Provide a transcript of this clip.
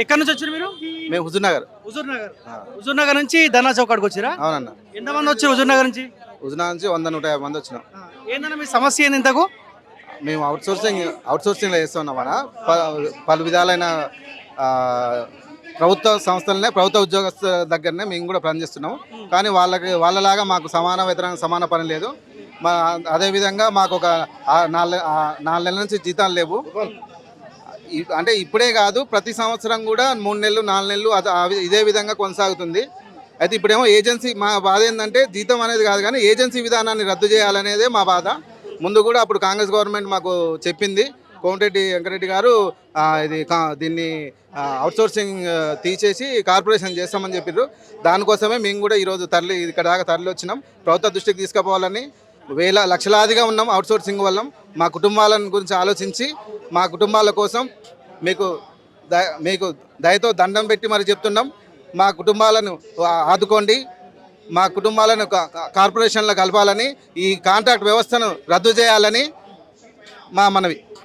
ఎక్కడి నుంచి వచ్చారు మీరు? మేము హుజూర్ నగర్ హుజూర్ నగర్ హుజూర్ నగర్ నుంచి ధర్నా చౌక్ కాడికి వచ్చారా అవునన్న. ఎంతమంది వచ్చారు హుజూర్ నగర్ నుంచి? హుజూర్ నగర్ నుంచి వంద నూట యాభై మంది వచ్చినాం. ఏందన్నా మీ సమస్య ఏంది ఇంతకు? మేము అవుట్ సోర్సింగ్ అవుట్ సోర్సింగ్లో చేస్తున్నాం మన పలు విధాలైన ప్రభుత్వ సంస్థలనే ప్రభుత్వ ఉద్యోగస్తుల దగ్గరనే మేము కూడా పనిచేస్తున్నాం కానీ వాళ్ళకి వాళ్ళలాగా మాకు సమాన వేతనం సమాన పని లేదు. మా అదేవిధంగా మాకు ఒక నాలుగు నాలుగు నెలల నుంచి జీతాలు లేవు. అంటే ఇప్పుడే కాదు ప్రతి సంవత్సరం కూడా మూడు నెలలు నాలుగు నెలలు అది- ఇదే విధంగా కొనసాగుతుంది. అయితే ఇప్పుడేమో ఏజెన్సీ మా బాధ ఏంటంటే జీతం అనేది కాదు కానీ ఏజెన్సీ విధానాన్ని రద్దు చేయాలనేదే మా బాధ. ముందు కూడా అప్పుడు కాంగ్రెస్ గవర్నమెంట్ మాకు చెప్పింది. కోమటిరెడ్డి వెంకరెడ్డి గారు ఇది కా- దీన్ని అవుట్సోర్సింగ్ తీసేసి కార్పొరేషన్ చేస్తామని చెప్పారు దానికోసమే మేము కూడా ఈరోజు తరలి ఇక్కడ దాకా తరలి వచ్చినాం. ప్రభుత్వ దృష్టికి తీసుకుపోవాలని వేల లక్షలాదిగా ఉన్నాం అవుట్సోర్సింగ్ వల్ల. మా కుటుంబాలను గురించి ఆలోచించి మా కుటుంబాల కోసం మీకు మీకు దయతో దండం పెట్టి మరి చెప్తున్నాం. మా కుటుంబాలను ఆదుకోండి. మా కుటుంబాలను కార్పొరేషన్లో కలపాలని ఈ కాంట్రాక్ట్ వ్యవస్థను రద్దు చేయాలని మా మనవి.